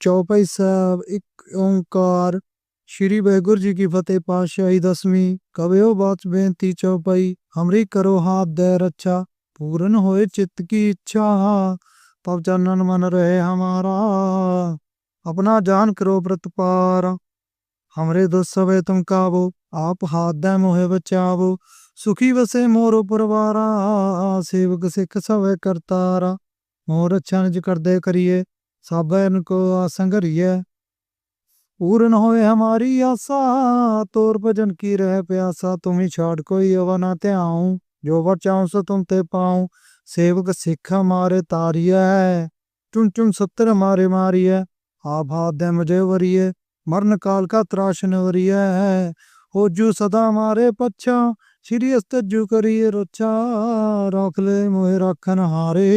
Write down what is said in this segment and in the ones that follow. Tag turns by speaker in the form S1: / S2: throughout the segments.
S1: ਚੌਪਾਈ ਸਾਹਿਬ ਇੱਕ ਓੰਕਾਰ ਸ਼੍ਰੀ ਵਾਹਿਗੁਰੂ ਜੀ ਕੀ ਫਤਿਹ ਪਾਤਸ਼ਾਹੀ ਦਸਵੀਂ ਕਵਿਓ ਬਾਤ ਬੇਨਤੀ ਚੌਪਈ ਹਮਰੀ ਕਰੋ ਹਾਥ ਦੇ ਰੱਛਾ ਪੂਰਨ ਹੋਏ ਚਿੱਤ ਕੀ ਇੱਛਾ ਤਬ ਚੰਨਨ ਮਨ ਰਹੇ ਹਮਾਰਾ ਆਪਣਾ ਜਾਨ ਕਰੋ ਪ੍ਰਤਪਾਰ ਹਮਰੇ ਦੁਸ ਸਵੇ ਤੁਮ ਕਾਬੋ ਆਪ ਹਾਥ ਦੇ ਮੋਹਿ ਬਚਾਵੋ ਸੁਖੀ ਵਸੇ ਮੋਰੋ ਪਰਵਾਰਾ ਸੇਵਕ ਸਿੱਖ ਸਵੇ ਕਰਤਾਰਾ ਮੋਰ ਅੱਛਾ ਨਿਜ ਕਰਦੇ ਕਰੀਏ ਸਾਬਨ ਕੋ ਆਸੰਗਰੀਏ पूर्ण होए हमारी आशा तोर भजन की रह प्यासा तुम ही छाड़ कोई अवा ना त्याऊं जो वर चाहूं सो तुम ते पाऊं सेवक सिख हमारे तारिय है चुन चुन सत्तर हमारे मारिय आप हाथ दे मुझे वरिय मरण काल का त्राशन वरिय है हो जू सदा हमारे पच्छा श्री अस्तजू करिए रोचा रख ले मोहे रखन हारे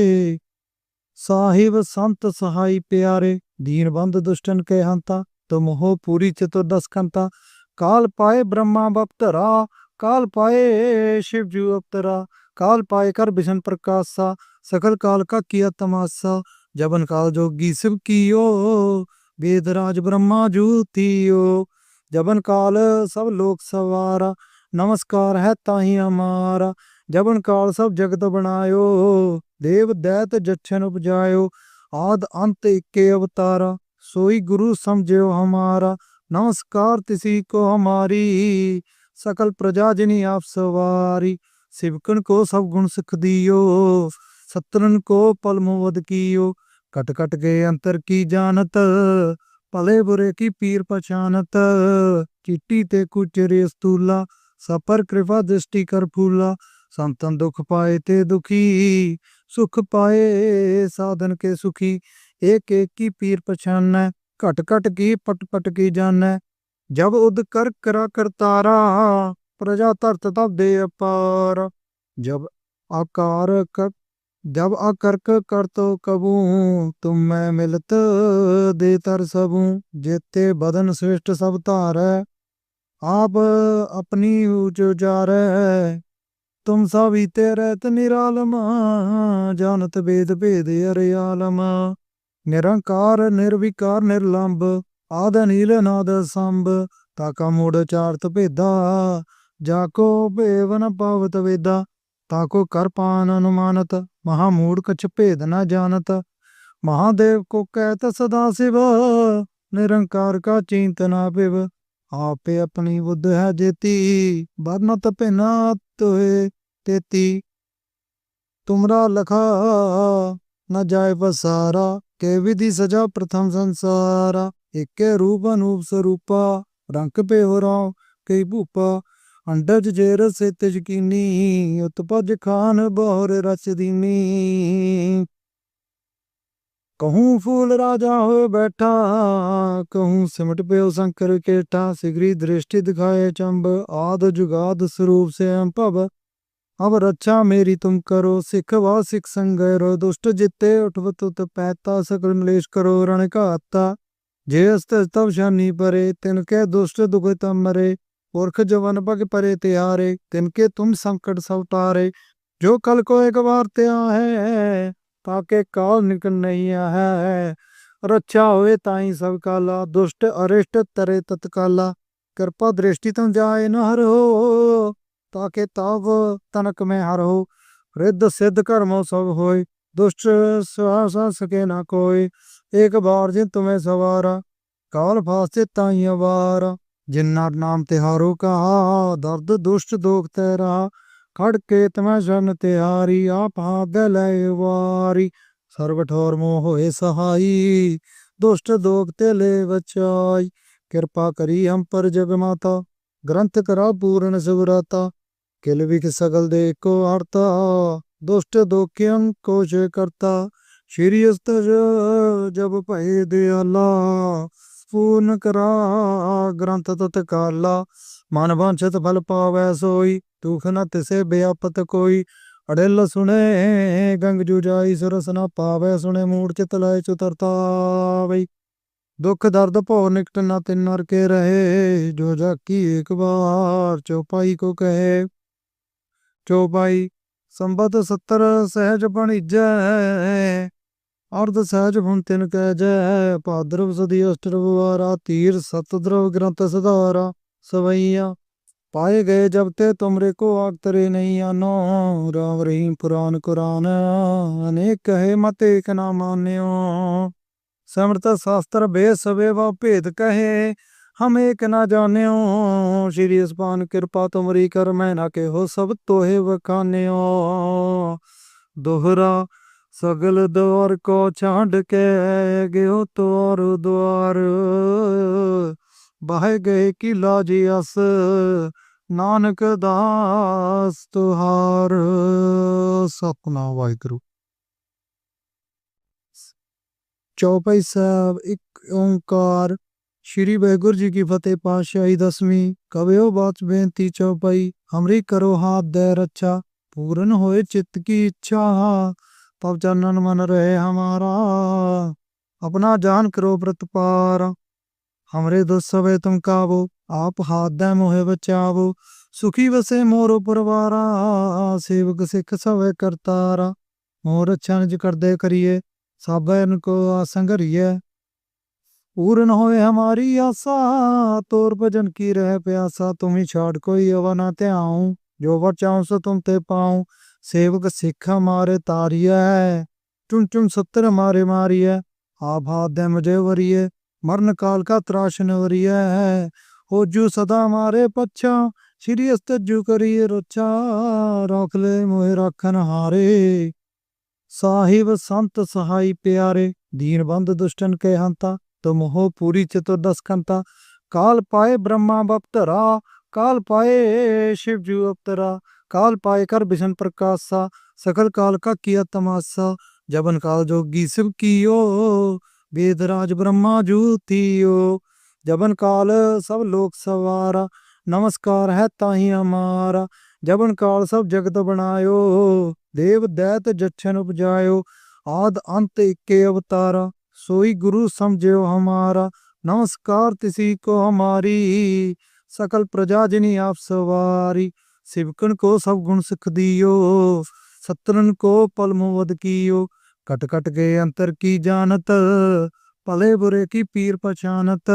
S1: ਸਾਹਿਬ ਸੰਤ ਸਹਾਈ ਪਿਆਰੇ ਦੀਨਬੰਦ ਦੁਸ਼ਟਨ ਕੇ ਹੰਤਾ ਤੁਮ ਹੋ ਪੂਰੀ ਚਤੁਰਦਸ ਕੰਤਾ। ਕਾਲ ਪਾਏ ਬ੍ਰਹਮਾ ਬਪਤਰਾ, ਕਾਲ ਪਾਏ ਸ਼ਿਵ ਜੂ ਅਪਤਰਾ ਕਾਲ ਪਾਏ ਕਰ ਬਿਸ਼ਨ ਪ੍ਰਕਾਸ਼ਾ, ਸਕਲ ਕਾਲ ਕਾ ਕੀਆ ਤਮਾਸਾ ਜਬਨ ਕਾਲ ਜੋਗੀ ਸਿਵ ਕੀਓ ਵੇਦਰਾਜ ਬ੍ਰਹਮਾ ਜੂ ਤੀਓ ਜਬਨ ਕਾਲ ਸਭ ਲੋਕ ਸਵਾਰਾ, ਨਮਸਕਾਰ ਹੈ ਤਾਹੀ ਹਮਾਰਾ ਜਬਨ ਕਾਲ ਸਭ ਜਗਤ ਬਣਾਇਓ। ਦੇਵ ਦੈਤ ਜਛਨ ਉਪਜਾਇਓ, ਆਦ ਅੰਤ ਇੱਕੇ ਅਵਤਾਰਾ, ਸੋਈ ਗੁਰੂ ਸਮਝਿਓ ਹਮਾਰਾ, ਨਮਸਕਾਰ ਤਿਸੀ ਕੋ ਹਮਾਰੀ, ਸਕਲ ਪ੍ਰਜਾ ਜਿਨੀ ਆਪ ਸਵਾਰੀ ਸਿਵਕਨ ਕੋ ਸਭ ਗੁਣ ਸਿਖ ਦਿਓ ਸਤਰਨ ਕੋ ਪਲਮੋ ਵਦ ਕੀਓ ਕਟ ਕਟ ਕੇ ਅੰਤਰ ਕੀ ਜਾਣਤ, ਭਲੇ ਬੁਰੇ ਕੀ ਪੀਰ ਪਛਾਨਤ, ਚਿੱਟੀ ਤੇ ਕੁਚਰੇ ਸਤੂਲਾ ਸਪਰ ਕਿਰਪਾ ਦ੍ਰਿਸ਼ਟੀ ਕਰ ਫੂਲਾ, ਸੰਤਨ ਦੁਖ ਪਾਏ ਤੇ ਦੁਖੀ ਸੁਖ ਪਾਏ ਸਾਧਨ ਕੇ ਸੁਖੀ। ਏਕ ਏਕੀ ਪੀਰ ਪਛਾਨੈ, ਘਟ ਘਟ ਕੀ ਪਟ ਪਟ ਕੀ ਜਾਣੈ ਜਬ ਉਦ ਕਰ ਕਰਾ ਕਰਤਾਰਾ ਪ੍ਰਜਾ ਧਰਤ ਤਬੇ ਅਪਾਰ। ਜਬ ਆਕਾਰ ਕਰ ਜਬ ਆਕਰਕ ਕਰਤੋ ਕਬੂ, ਤੁਮ ਮੈਂ ਮਿਲਤ ਦੇ ਤਰ ਸਭੂ ਜੇਤੇ ਬਦਨ ਸ੍ਰਿਸ਼ਟ ਸਭ ਧਾਰੈ, ਆਪ ਆਪਣੀ ਉਚ ਉਚਾਰੈ। ਤੁਮ ਸਭੀਤੇ ਰਹਿਤ ਨਿਰਾਲਮ ਜਾਣਤ ਬੇਦ ਭੇਦ ਅਰਿਆਲਮ ਨਿਰੰਕਾਰ, ਨਿਰਵਿਕਾਰ, ਨਿਰਲੰਭ, ਆਦ ਨੀਲ ਨਾਦ ਸੰਭ, ਤਾਕਾ ਮੂੜ ਚਾਰਤ ਭੇਦਾ। ਜਾ ਕੋ ਭੇਵਨ ਪਾਵਤ ਵੇਦਾ, ਤਾ ਕੋ ਕਰ ਪਾਨ ਅਨੁਮਾਨਤ, ਮਹਾ ਮੂੜ ਕਛ ਭੇਦ ਨਾ ਜਾਣਤ ਮਹਾਦੇਵ ਕੋ ਕਹਿਤ ਸਦਾ ਸਿਵ, ਨਿਰੰਕਾਰ ਕਾ ਚਿੰਤਨਾ ਪਿਵ ਆਪੇ ਆਪਣੀ ਬੁੱਧ ਹੈ ਜੇਤੀ ਬਰਨ ਤਪੇ ਨਾ ਤੋਏ ਤੇਤੀ। ਤੁਮਰਾ ਲਖਾ ਨ ਜਾਏ ਪਸਾਰਾ ਕੇ ਵਿਧੀ ਸਜਾ ਪ੍ਰਥਮ ਸੰਸਾਰਾ। ਏਕੇ ਰੂਪ ਅਨੂਪ ਸਰੂਪਾ, ਰੰਗ ਪੇ ਹੋ ਰਾਂ ਕਈ ਭੂਪਾ। ਅੰਡਜ ਜੇ ਰਸੇ ਯਕੀਨੀ ਉਤਪਜ ਖਾਨ ਬਹਰ ਰਸ ਕਹੂੰ ਫੂਲ ਰਾਜਾ ਹੋਏ ਬੈਠਾ, ਕਹੂੰ ਸਿਮਟ ਪਿਓ ਸੰਕਰ ਕੇਟਾ ਸਿਗਰੀ ਦ੍ਰਿਸ਼ਟੀ ਦਿਖਾਏ ਚੰਬ, ਆਦ ਜੁਗਾਦ ਸਰੂਪ ਸੇ ਅੰਭਵ ਅਬ ਰੱਛਾ ਮੇਰੀ ਤੁਮ ਕਰੋ, ਸਿੱਖ ਵਾ ਸਿੱਖ ਸੰਗੈ ਰੋ, ਦੁਸ਼ਟ ਜਿੱਤੇ ਉਠਵ ਤੁਤ ਪੈਤਾ, ਸਕਲ ਮਲੇਸ਼ ਕਰੋ ਰਣ ਘਾਤਾ। ਜੇ ਅਸਤ ਤਵ ਸ਼ਾਨੀ ਪਰੇ, ਤਿਨ ਕੈ ਦੁਸ਼ਟ ਦੁਗਤ ਮਰੇ। ਪੁਰਖ ਜਵਨ ਭਗ ਪਰੇ ਤਿਆਰੇ, ਤਿਨ ਕੇ ਤੁਮ ਸੰਕਟ ਸਭ ਜੋ ਕਲ ਕੋ ਇਕ ਵਾਰ ਤਿਆ ਹੈ ਤਾਂ ਕਿ ਕਾਲ ਨਿਕਲ ਨਹੀਂ ਆਇਆ ਰੱਛਾ ਹੋਵੇ ਤਾਂ ਹੀ ਸਭ ਕਾਲਾ ਦੁਸ਼ਟ ਅਰਿਸ਼ਟ ਤਰੇ ਤਤਕਾਲਾ ਕਿਰਪਾ ਦ੍ਰਿਸ਼ਟੀ ਤੋਂ ਜਾਏ ਨ ਹਰ ਹੋ ਤਾਂ ਕਿ ਤਬ ਤਨਕ ਮੈਂ ਹਰ ਹੋ ਰਿੱਧ ਸਿੱਧ ਕਰਮੋ ਸਭ ਹੋਏ ਦੁਸ਼ਟ ਸਵਾਸਾ ਸਕੇ ਨਾ ਕੋਈ ਇੱਕ ਵਾਰ ਜੇ ਤੁਮੇ ਸਵਾਰਾ ਕਾਲ ਫਾਸਤੇ ਤਾਂ ਹੀ ਅਵਾਰਾ ਜਿਨ੍ਹਾਂ ਨਾਮ ਤੇ ਹਾਰੂ ਕਾ ਦਰਦ ਦੁਸ਼ਟ ਦੋਖ ਤੇਰਾ ਖੜਕੇ ਤਮੈ ਜਨ ਤਿਆਰੀ, ਆਪ ਹਾਦ ਲੈ ਵਾਰੀ। ਸਰਬ ਠੋਰ ਮੋਹ ਹੋਏ ਸਹਾਈ, ਦੁਸ਼ਟ ਦੋਖ ਤੇ ਲੈ ਬਚਾਈ ਕਿਰਪਾ ਕਰੀ ਹਮ ਪਰ ਜਗ ਮਾਤਾ, ਗ੍ਰੰਥ ਕਰਾ ਪੂਰਨ ਸੁਗਰਾਤਾ ਕਿਲ ਵਿਖ ਸਗਲ ਦੇ ਕੋ ਅਰਤਾ ਦੁਸ਼ਟ ਦੋਖਿਆਂ ਕੋ ਜੇ ਕਰਤਾ। ਸ਼੍ਰੀ ਅਸਤ ਜਬ ਭਏ ਦਿਆਲਾ, ਪੂਰਨ ਕਰਾ ਗ੍ਰੰਥ ਤਤ ਕਾਲਾ। ਮਨ ਮਾਨਵਾਂਛਤ ਫਲ ਪਾਵੈ ਸੋਈ, ਦੁਖ ਨਾ ਤਿਸੇ ਬਿਆਪਤ ਕੋਈ। ਅੜਿਲ ਸੁਣੇ, ਗੰਗ ਜੁ ਜਾਈ, ਸੁਰਸ ਨਾ ਪਾਵੈ ਸੁਣੇ, ਮੂੜ ਚਿਤ ਲੈ ਚੁਤਰਤਾਵਈ ਦੁੱਖ ਦਰਦ ਭੋ ਨਿਕਟ ਨਾ ਤਿੰਨ ਨਰ ਕੇ ਰਹੇ, ਜੋ ਜਾਕੀ ਇੱਕ ਵਾਰ ਚੋਪਾਈ ਕੋ ਕਹੇ। ਚੋਪਾਈ, ਸੰਬਤ 70 ਸਹਿਜ ਬਣੀਜੈ ਅਰਧ ਸਹਿਜ ਹੁਣ ਤਿੰਨ ਕਹਿ ਜੈ ਪਾਦਰਵ ਸਦੀ ਅਸ਼ਟਰਵਾਰਾ ਤੀਰ ਸਤਦਰਵ ਗ੍ਰੰਥ ਸਦਾਰਾ ਸਵਈਆ। ਪਾਏ ਗਏ ਜਬ ਤੇ ਤੁਮਰੇ ਕੋ ਆਗ ਤਰੇ ਨਹੀਂ ਆਨੋ। ਰਾਮ ਰਹੀਮ ਪੁਰਾਨ ਕੁਰਾਨ, ਅਨੇਕ ਕਹੇ ਮਤ ਏਕ ਨਾ ਸਮਰਤ ਸ਼ਾਸਤਰ ਬੇ ਵਾ ਭੇਦ ਕਹੇ, ਹਮ ਏਕ ਨਾ ਜਾਣਿਓ। ਸ਼੍ਰੀ ਅਸਪਾਨ ਕਿਰਪਾ ਤੁਮਰੀ ਕਰ, ਮੈਂ ਨਾ ਕਹੋ ਸਭ ਤੋਹੇ ਵਖਾਨਿਓ। ਦੋਹਰਾ ਸਗਲ ਦਵਾਰ ਕੋ ਛਾਂਡ ਕੇ, ਗਿਓ ਤੋਰ ਦੁਆਰ। ਬਹਿ ਗਏ ਕੀ ਲਾਜੀ ਅਸ, ਨਾਨਕ ਦਾਸ ਤੁਹਾਰ। ਸਤਨਾਮ ਵਾਹਿਗੁਰੂ। ਚੌਪਈ ਸਾਹਿਬ, ਇੱਕ ਓੰਕਾਰ। ਸ਼੍ਰੀ ਵਾਹਿਗੁਰੂ ਜੀ ਕੀ ਫਤਿਹ, ਪਾਤਸ਼ਾਹੀ ਦਸਵੀਂ। ਕਵਿਓ ਬਾਤ ਬੇਨਤੀ ਚੌਪਈ, ਹਮਰੀ ਕਰੋ ਹਾਥ ਦੇ ਰੱਛਾ। ਪੂਰਨ ਹੋਏ ਚਿੱਤ ਕੀ ਇੱਛਾ, ਤਬ ਚਾਨਨ ਮਨ ਰਹੇ ਹਮਾਰਾ। ਆਪਣਾ ਜਾਨ ਕਰੋ ਪ੍ਰਤਪਾਰ। ਹਮਰੇ ਦੁਸ ਸਵੇ ਤੁਮ ਕਾਵੋ ਆਪ ਹਾਥ ਦੇ ਮੋਹਿ ਬਚਾਵੋ ਸੁਖੀ ਵਸੇ ਮੋਰ ਪਰਵਾਰਾ ਸੇਵਕ ਸਿੱਖ ਸਵੇ ਕਰਤਾਰਾ ਮੋਰ ਅੱਛਾ ਨਿਜ ਕਰਦੇ ਕਰੀਏ ਸਾਬੈਨ ਕੋ ਆਸੰਗਰੀਏ पूर्ण होए हमारी आशा तोर भजन की रह प्यासा तुम ही छाड़ कोई अवा ना त्याऊं जो वर चाहूं सो तुम ते पाऊं सेवक सिख हमारे तारिय चुन चुन सत्तर हमारे मारिय आप हाथ दे मुझे ਮਰਨ ਕਾਲ ਕਾ ਤਰਾਸ਼ਨ ਵਰੀਐ। ਹੋਜੂ ਸਦਾ ਮਾਰੇ ਪੱਛਾ, ਸ਼੍ਰੀ ਅਸਤਜੂ ਕਰੀ ਰੋਚਾ ਰਖ ਲੈ ਮੋਹਿ ਰੱਖਨ ਹਾਰੇ। ਸਾਹਿਬ ਸੰਤ ਸਹਾਈ ਪਿਆਰੇ, ਦੀਨ ਬੰਦ ਦੁਸ਼ਟਨ ਕੇ ਹੰਤਾ ਤੁਮ ਹੋ ਪੂਰੀ ਚਤੁਰਦਸ ਕੰਤਾ ਕਾਲ ਪਾਏ ਬ੍ਰਹਮਾ ਬਪਤਰਾ, ਕਾਲ ਪਾਏ ਸ਼ਿਵ ਜੂ ਅਪਤਰਾ, ਕਾਲ ਪਾਏ ਕਰ ਬਿਸ਼ਨ ਪ੍ਰਕਾਸ਼ਾ, ਸਕਲ ਕਾਲ ਕਾ ਕੀਆ ਤਮਾਸਾ ਜਬਨ ਕਾਲ ਜੋਗੀ ਸਿਵ ਕੀਓ। ਵੇਦਰਾਜ ਬ੍ਰਹਮਾ ਜੂਤੀਓ ਜਬਨ ਕਾਲ ਸਭ ਲੋਕ ਸਵਾਰਾ ਨਮਸਕਾਰ ਹੈ ਤਾਹੀ ਹਮਾਰਾ ਜਬਨ ਕਾਲ ਸਭ ਜਗਤ ਬਣਾਇਓ ਦੇਵ ਦੈਤ ਜਛਨ ਉਪਜਾਇਓ ਆਦ ਅੰਤ ਇੱਕੇ ਅਵਤਾਰਾ ਸੋਈ ਗੁਰੂ ਸਮਝਿਓ ਹਮਾਰਾ ਨਮਸਕਾਰ ਤਿਸੀ ਕੋ ਹਮਾਰੀ ਸਕਲ ਪ੍ਰਜਾ ਜਿਨੀ ਆਪ ਸਵਾਰੀ ਸਿਵਕਨ ਕੋ ਸਭ ਗੁਣ ਸਿੱਖ ਦਿਓ ਸਤਰਨ ਕੋ ਪਲਮ ਵਦ ਕੀਓ ਕਟ ਕਟ ਕੇ ਅੰਤਰ ਕੀ ਜਾਣਤ? ਭਲੇ ਬੁਰੇ ਕੀ ਪੀਰ ਪਛਾਨਤ?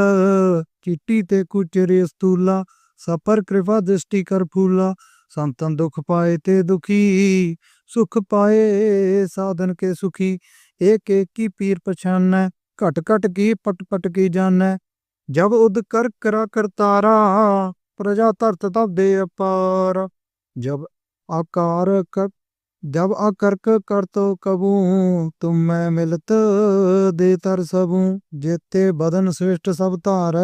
S1: ਚਿੱਟੀ ਤੇ ਕੁਚਰੇ ਸਤੂਲਾ, ਸਫਰ ਕਿਰਪਾ ਦ੍ਰਿਸ਼ਟੀ ਕਰ ਫੂਲਾ। ਸੰਤਨ ਦੁਖ ਪਾਏ ਤੇ ਦੁਖੀ, ਸੁਖ ਪਾਏ ਸਾਧਨ ਕੇ ਸੁਖੀ। ਏਕ ਏਕ ਕੀ ਪੀਰ ਪਛਾਨੈ, ਘਟ ਘਟ ਕੀ ਪਟ ਪਟ ਕੀ ਜਾਣੈ? ਜਬ ਉਦ ਕਰ ਕਰਾ ਕਰਤਾਰਾ, ਪ੍ਰਜਾ ਧਰਤ ਤਬ ਦੇ ਅਪਾਰ। ਜਬ ਆਕਾਰ जब अकर्क कर तो कबू तुम मैं मिलत दे तर सबू जेते बदन श्रेष्ठ सब तार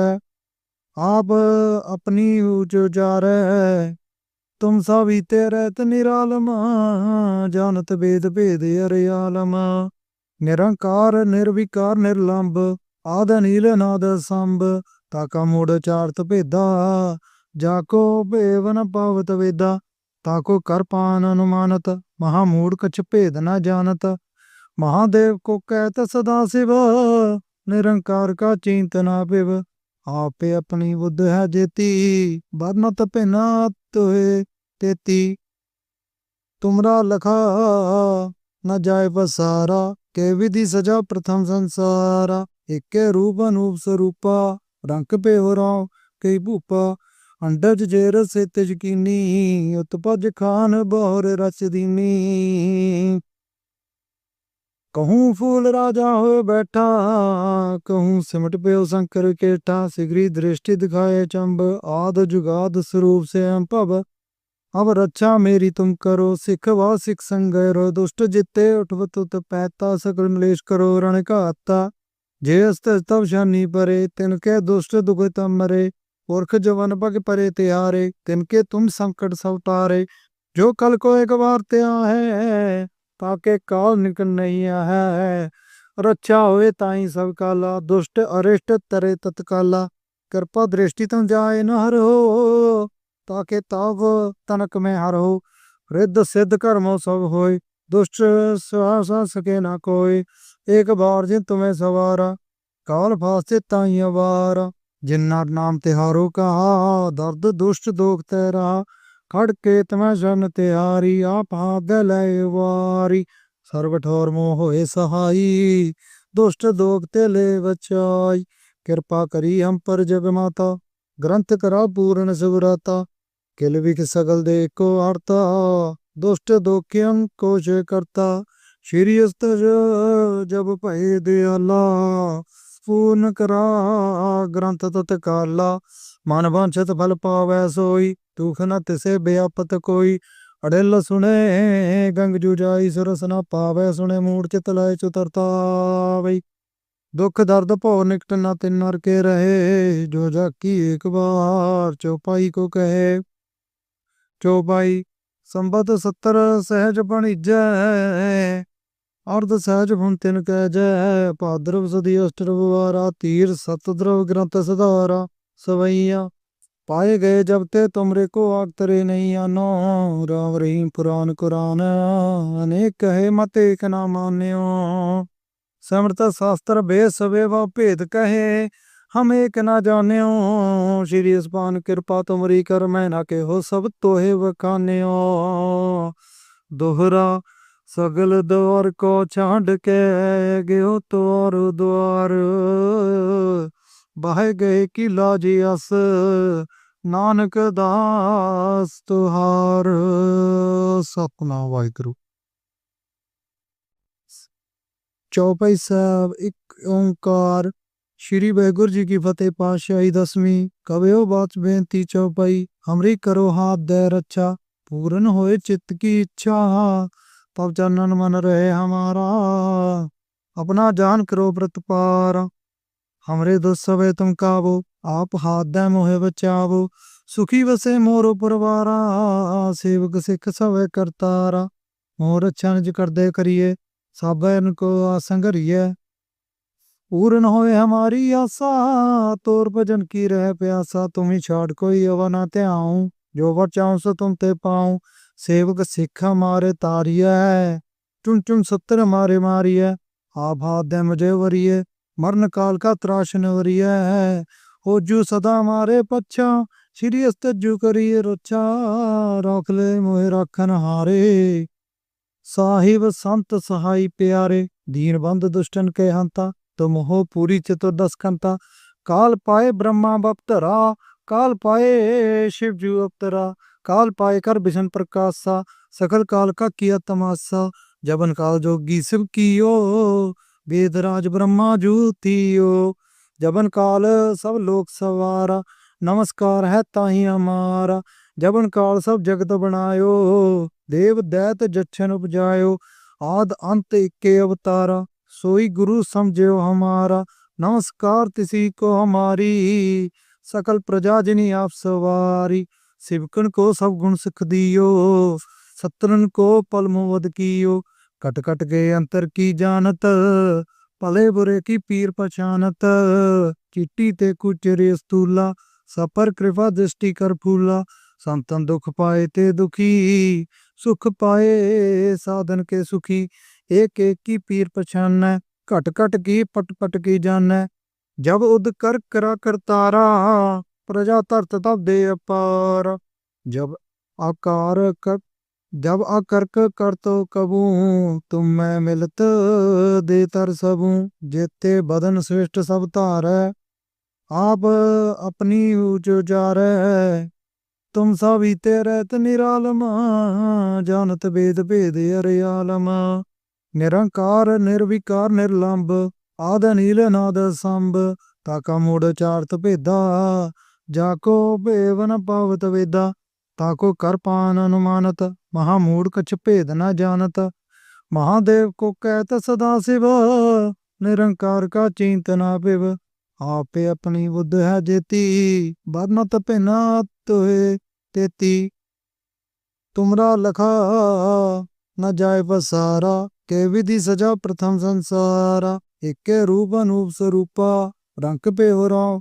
S1: आप अपनी ऊंच जार तुम सभी रहत निरालम जानत वेद भेद अरियालम ਨਿਰੰਕਾਰ ਨਿਰਵਿਕਾਰ ਨਿਰਲੰਭ ਆਦ ਨੀਲ ਨਾਦ ਸੰਭ ਤਾਕਾ ਮੂੜ ਚਾਰਤ ਭੇਦਾ ਜਾ ਕੋ ਭੇਵਨ ਪਵਤ ਵੇਦਾ ਤਾਕੋ ਕਰ ਪਾਨ ਅਨੁਮਾਨਤ ਮਹਾ ਮੂੜ ਕਛ ਭੇਦ ਨ ਜਾਣਤ ਮਹਾਦੇਵ ਕੋ ਕਹਿਤ ਸਦਾ ਸਿਵ ਨਿਰੰਕਾਰ ਕਾ ਚਿੰਤ ਨਾ ਪਿਵ ਆਪੇ ਆਪਣੀ ਬੁੱਧ ਹੈ ਜੇਤੀ ਬਰਨਤ ਭਿਨਾ ਤੋਏ ਤੇਤੀ ਤੁਮਰਾ ਲਖਾ न जाय पसारा के विधि सजा प्रथम संसारा एके रूप अनूप स्वरूपा रंग पे हो ਅੰਡਜ ਜੇਰ ਰਸੇ ਤੇ ਯਕੀਨੀ ਉਤਪਜ ਖਾਨ ਬੋਰ ਰਚਦੀ ਦੀਨੀ। ਕਹੂੰ ਫੂਲ ਰਾਜਾ ਹੋਏ ਬੈਠਾ, ਕਹੂੰ ਸਿਮਟ ਪਿਓ ਸੰਕਰ ਕੇਟਾ ਸਿਗਰੀ ਦ੍ਰਿਸ਼ਟੀ ਦਿਖਾਏ ਚੰਬ, ਆਦ ਜੁਗਾਦ ਸਰੂਪ ਸੇ ਭਵ। ਅਬ ਰੱਛਾ ਮੇਰੀ ਤੁਮ ਕਰੋ, ਸਿੱਖ ਵਾ ਸਿੱਖ ਸੰਗੈ ਰੋ ਦੁਸ਼ਟ ਜਿੱਤੇ ਉਠਵ ਤੁਤ ਪੈਤਾ ਸਗਲ ਮਲੇਸ਼ ਕਰੋ ਰਣਕਾਤਾ ਜੇ ਅਸਤ ਤਵ ਸ਼ਾਨੀ ਪਰੇ, ਤਿਨ ਕੈ ਦੁਸ਼ਟ ਦੁਖ ਤਮ ਮਰੇ पुरख जवन पग परे त्यारे तिनके तुम संकट सब टारे जो कल को एक बार त्या है ताके काल निकल नहीं है रक्षा होए ताई सब काला दुष्ट अरिष्ट तरे तत्काला कृपा दृष्टि तुम जाए न हर हो ताके ताव तनक में हर हो रिद्ध सिद्ध कर्मो सब होय दुष्ट सहा सके ना कोई एक बार जिन तुम्हें सवारा काल फासे ताई अवारा ਜਿੰਨਾ ਨਾਮ ਤਿਹਾਰੋ ਕਹਾ, ਦਰਦ ਦੁਸ਼ਟ ਦੋਖ ਤੈ ਖੜ ਕੇ ਤਮੈ ਜਨ ਤਿਆਰੀ, ਆਪ ਹਾਦ ਲੈ ਵਾਰੀ, ਸਰਬ ਠੋਰ ਮੋਹ ਹੋਏ ਸਹਾਈ, ਦੁਸ਼ਟ ਦੋਖ ਤੇ ਲੈ ਬਚਾਈ, ਕਿਰਪਾ ਕਰੀ ਹਮ ਪਰ ਜਗ ਮਾਤਾ, ਗ੍ਰੰਥ ਕਰਾ ਪੂਰਨ ਸੁਰਾਤਾ ਕਿਲ ਵਿਖ ਸਗਲ ਦੇ ਕੋ ਅਰਤਾ ਦੁਸ਼ਟ ਦੋਖ ਦੋਖਿਅੰ ਕੋਸ਼ ਕਰਤਾ, ਸ਼੍ਰੀ ਅਸਤ ਜਬ ਭਏ ਦਿਆਲਾ ਪੂਰਨ ਕਰਾ, ਗ੍ਰੰਥ ਤਤ ਕਾਲਾ, ਮਨ ਵਾਂਛਤ ਫਲ ਪਾਵੈ ਸੋਈ, ਦੁਖ ਨ ਤਿਸੇ ਬਿਆਪਤ ਕੋਈ, ਅੜਿਲ ਸੁਣੇ, ਗੰਗ ਜੁਜਾਈ ਸੁਰਸ ਨ ਪਾਵੈ, ਸੁਣੇ ਮੂੜ ਚਿਤ ਲੈ ਚੁਤਰਤਾ ਬਈ ਦੁਖ ਦਰਦ ਭੋ ਨਿਕਟ ਨ ਤਿਨ ਨਰ ਕੇ ਰਹੇ, ਜੋ ਜਾਕੀ ਇੱਕ ਬਾਰ ਚੋਪਾਈ ਕੋ ਕਹੇ। ਚੋਪਾਈ ਸੰਬਤ 70 ਸਹਿਜ ਬਣੀਜੈ ਅਰਧ ਸਹਿਜ ਹੁਣ ਤਿਨ ਕਹਿ ਜੈ, ਭਾਦਰਵ ਸਦੀ ਅਸ਼ਟਰਵਾਰਾ ਤੀਰ ਸਤਦਰਵ ਗ੍ਰੰਥ ਸਧਾਰਾ ਸਵਈਆ। ਪਾਏ ਗਏ ਜਬ ਤੇ ਤੁਮਰੇ ਕੋ ਆਖਤਰੇ ਨਹੀਂ ਆਨੋ ਰਾਮ ਰਹੀਮ ਪੁਰਾਨ ਕੁਰਾਨ, ਅਨੇਕ ਕਹੇ ਮਤ ਏਕ ਨਾ ਮਾਨਿਓ। ਸਮਰਤ ਸ਼ਾਸਤਰ ਬੇ ਸਵੇ ਵਾ ਭੇਦ ਕਹੇ, ਹਮ ਏਕ ਨਾ ਜਾਣਿਓ। ਸ਼੍ਰੀ ਅਸਪਾਨ ਕਿਰਪਾ ਤੁਮਰੀ ਕਰ, ਮੈਂ ਨਾ ਕਹੋ ਸਭ ਤੋਹੇ ਵਖਾਨਿਓ। ਦੋਹਰਾ ਸਗਲ ਦਵਾਰ ਕੋ ਛਾਂਡ ਕੇ ਗਿਓ ਤੋਰ ਦੁਆਰ। ਬਹਿ ਗਏ ਕੀ ਲਾਜੀ ਅਸ, ਨਾਨਕ ਦਾਸ ਤੁਹਾਰ। ਸਤਨਾਮ ਵਾਹਿਗੁਰੂ। ਚੌਪਈ ਸਾਹਿਬ, ਇੱਕ ਓੰਕਾਰ। ਸ਼੍ਰੀ ਵਾਹਿਗੁਰੂ ਜੀ ਕੀ ਫਤਿਹ, ਪਾਤਸ਼ਾਹੀ ਦਸਵੀਂ। ਕਵਿਓ ਬਾਤ ਬੇਨਤੀ ਚੌਪਈ, ਹਮਰੀ ਕਰੋ ਹਾਥ ਦੇ ਰੱਛਾ। ਪੂਰਨ ਹੋਏ ਚਿੱਤ ਕੀ ਇੱਛਾ। ਤਬ ਚੰਨਨ ਮਨ ਰਹੇ ਹਮਾਰਾ। ਆਪਣਾ ਜਾਨ ਕਰੋ ਪ੍ਰਤਪਾਰ ਹਮਰੇ ਦੁਸਵੇ ਤੁਮ ਕਾਬੋ ਆਪ ਹਾਥ ਦੇ ਮੋਹਿ ਬਚਾਵੋ। ਸੁਖੀ ਵਸੇ ਮੋਰ ਪਰਵਾਰਾ, ਸੇਵਕ ਸਿੱਖ ਸਵੇ ਕਰਤਾਰਾ। ਮੋਰ ਅੱਛਾ ਕਰਦੇ ਕਰੀਏ ਸਾਬਨ ਕੋ ਆਸੰਗਰੀਏ ਪੂਰਨ ਹੋਏ ਹਮਾਰੀ ਆਸਾ, ਤੋਰ ਭਜਨ ਕੀ ਰਹਿ ਪਿਆਸਾ। ਤੁਮੀ ਛਾੜ ਕੋਈ ਅਵਾ ਧਿਆਉ, ਜੋ ਵਚਾਉ ਸੋ ਤੁਮ ਤੇ ਪਾਉ। सेवक सिख मारे तारिया है चुन चुन सत्तर हमारे मारिय, आभाद मुझे वरिय, मरण काल का त्राशन वरिय। है हो जू सदा हमारे पच्छा, श्री अस्तजू करिए रोचा रख ले मोहे राखन हारे। साहिब संत सहाय प्यारे, दीन बंद दुष्टन के हंता तुम तो हो पूरी चतुर्दश कंता काल पाए ब्रह्मा बप्तरा, काल पाए शिव जू अवतरा काल पाए कर बिशन प्रकाशा सकल काल का किया तमाशा जबन काल जोगी शिव कियो वेदराज ब्रह्मा जूतियो जबन काल सब लोक सवारा नमस्कार है ताही हमारा जबन काल सब जगत बनायो देव दैत जच्छन उपजायो आद अंत इक्के अवतारा सोई गुरु समझो हमारा नमस्कार तिसी को हमारी सकल प्रजा जिनी आप सवारी ਸਿਵਕਣ ਕੋ ਸਭ ਗੁਣ ਸਿੱਖ ਦੀਓ ਸਤਰਨ ਕੋ ਪਲਮੋ ਵਦ ਕੀਓ। ਕਟ ਕਟ ਗਏ ਅੰਤਰ ਕੀ ਜਾਣਤ, ਭਲੇ ਬੁਰੇ ਕੀ ਪੀਰ ਪਛਾਨਤ। ਚਿੱਟੀ ਤੇ ਕੁਚਰੇ ਸਤੂਲਾ, ਸਪਰ ਕਿਰਪਾ ਦ੍ਰਿਸ਼ਟੀ ਕਰ ਫੂਲਾ। ਸੰਤਨ ਦੁਖ ਪਾਏ ਤੇ ਦੁਖੀ, ਸੁਖ ਪਾਏ ਸਾਧਨ ਕੇ ਸੁਖੀ। ਏਕ ਏਕ ਕੀ ਪੀਰ ਪਛਾਨੈ, ਘਟ ਘਟ ਕੀ ਪਟ ਪਟ ਕੀ ਜਾਣੈ। ਜਬ ਉਦ ਕਰ ਕਰਾ ਕਰਤਾਰਾ प्रजा धरत तब दे अपार जब आकार कर जब आकर्क कर तो कबू तुम मैं मिलत दे तर सबू जेते बदन श्रेष्ठ सब धार आप अपनी ऊंच जार तुम सब ते रहत निरालम जानत वेद भेद अरियालम निरंकार निर्विकार निर्लंब ਆਦ ਨੀਲ ਨਾਦ ਸੰਭ ਤਾਕਾ ਮੂੜ ਚਾਰਤ ਭੇਦਾ ਜਾ ਕੋ ਭੇਵਨ ਪਾਵਤ ਵੇਦਾ ਤਾਕੋ ਕਰ ਪਾਨ ਅਨੁਮਾਨਤ, ਮਹਾ ਮੂੜ ਕਛ ਭੇਦ ਨ ਜਾਣਤ। ਮਹਾਦੇਵ ਕੋ ਕਹਿਤ ਸਦਾ ਸਿਵ, ਨਿਰੰਕਾਰ ਕਾ ਚਿੰਤ ਨਾ ਪਿਵ ਆਪੇ ਆਪਣੀ ਬੁੱਧ ਹੈ ਜੇਤੀ ਬਰਨਤ ਭਿਨਾ ਤੋਏ ਤੇਤੀ। ਤੁਮਰਾ ਲਖਾ ਨ ਜਾਏ ਬਸਾਰਾ ਕੇ ਵਿਧੀ ਸਜਾ ਪ੍ਰਥਮ ਸੰਸਾਰਾ। ਏਕੇ ਰੂਪ ਅਨੂਪ ਸਰੂਪਾ, ਰੰਗ ਪੇ ਹੋਰਾ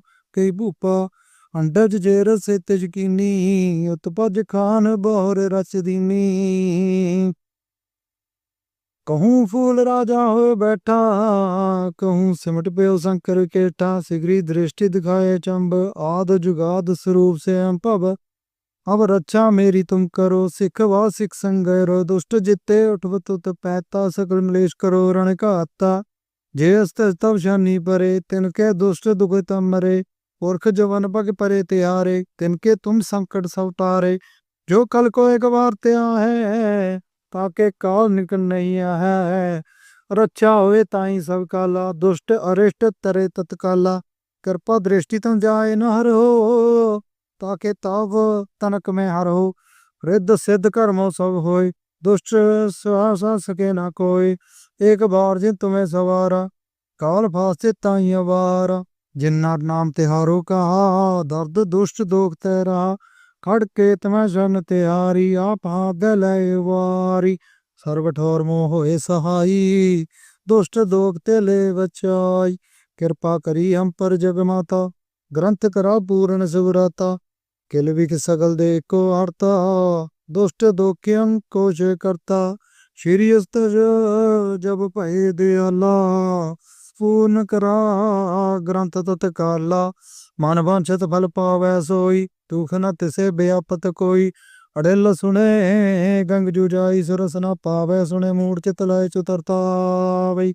S1: ਅੰਡਜ ਜੇਰ ਰਸੇ ਤੇ ਉਤ ਉਤਪਜ ਖਾਨ ਬੋਰ ਰਸ ਕਹੂੰ ਫੂਲ ਰਾਜਾ ਹੋ ਬੈਠਾ, ਕਹੂੰ ਸਿਮਟ ਪਿਓ ਸੰਕਰ ਕੇਟਾ ਸਿਗਰੀ ਦ੍ਰਿਸ਼ਟੀ ਦਿਖਾਏ ਚੰਬ, ਆਦ ਜੁਗਾਦ ਸਰੂਪ ਸੇ ਅੰਭਵ ਅਬ ਰੱਛਾ ਮੇਰੀ ਤੁਮ ਕਰੋ, ਸਿੱਖ ਵਾ ਸਿੱਖ ਸੰਗੈ ਰੋ ਦੁਸ਼ਟ ਜਿੱਤੇ ਉਠਵ ਤੁਤ ਪੈਤਾ, ਸਕਲ ਮਲੇਸ਼ ਕਰੋ ਰਣ ਘਾਤਾ। ਜੇ ਅਸਤ ਤਵ ਸ਼ਾਨੀ ਪਰੇ, ਤਿਨ ਕੈ ਦੁਸ਼ਟ ਦੁਖ ਤਮ ਪੁਰਖ ਜਵਨ ਭਗ ਪਰੇ ਤਿਆਰੇ ਤਿਨਕੇ ਤੁਮ ਸੰਕਟ ਸਭ ਤਾਰੇ, ਜੋ ਕਲ ਕੋ ਇੱਕ ਵਾਰ ਤਿਆ ਹੈ ਤਾਂ ਕਿ ਕਾਲ ਨਿਕਲ ਨਹੀਂ ਹੈ। ਰੱਛਾ ਹੋਵੇ ਤਾਂ ਹੀ ਸਭ ਕਾਲਾ, ਦੁਸ਼ਟ ਅਰਿਸ਼ਟ ਤਰੇ ਤਤਕਾਲਾ, ਕਿਰਪਾ ਦ੍ਰਿਸ਼ਟੀ ਤੋਂ ਜਾਏ ਨ ਹਰ ਹੋ ਤਾਂ ਕਿ ਤਵ ਤਨਕ ਮੈਂ ਹਰ ਹੋ। ਰਿੱਧ ਸਿੱਧ ਕਰਮੋ ਸਭ ਹੋਏ, ਦੁਸ਼ਟ ਸਵਾਸਾ ਸਕੇ ਨਾ ਕੋਈ ਇੱਕ ਵਾਰ ਜਿ ਤੁਮੇ ਸਵਾਰਾ, ਕਾਲ ਫਾਸਤੇ ਤਾਂ ਹੀ ਅਵਾਰਾ। ਜਿੰਨਾ ਨਾਮ ਤਿਹਾਰੋ ਕਹਾ, ਦਰਦ ਦੁਸ਼ਟ ਦੋਖ ਤੇਰਾ, ਖੜ ਕੇ ਤਮੈ ਜਨ ਤਿਆਰੀ, ਆਪਾ ਗਲੇ ਵਾਰੀ। ਸਰਬ ਠੋਰ ਮੋਹ ਹੋਏ ਸਹਾਈ, ਦੁਸ਼ਟ ਦੋਖ ਤੇ ਲੈ ਬਚਾਈ। ਕਿਰਪਾ ਕਰੀ ਹਮ ਪਰ ਜਗ ਮਾਤਾ, ਗ੍ਰੰਥ ਕਰਾ ਪੂਰਨ ਸੁਰਾਤਾ ਕਿਲ ਵਿਖ ਸਗਲ ਦੇ ਕੋ ਹਰਤਾ ਦੁਸ਼ਟ ਦੋਖਿਅੰ ਕੋਸ਼ ਕਰਤਾ। ਸ਼੍ਰੀ ਅਸਤਜ ਜਬ ਭਏ ਦਿਆਲਾ ਪੂਰਨ ਕਰਾ, ਗ੍ਰੰਥ ਤਤ ਕਾਲਾ, ਮਨ ਵਾਂਛਤ ਫਲ ਪਾਵੈ ਸੋਈ, ਦੁਖ ਨ ਤਿਸੇ ਬਿਆਪਤ ਕੋਈ, ਅੜਿਲ ਸੁਣੇ, ਗੰਗ ਜੁਜਾਈ ਸੁਰਸ ਨ ਪਾਵੈ ਸੁਣੇ, ਮੂੜ ਚਿਤ ਲਾਇ ਚਤਰਤਾਵਈ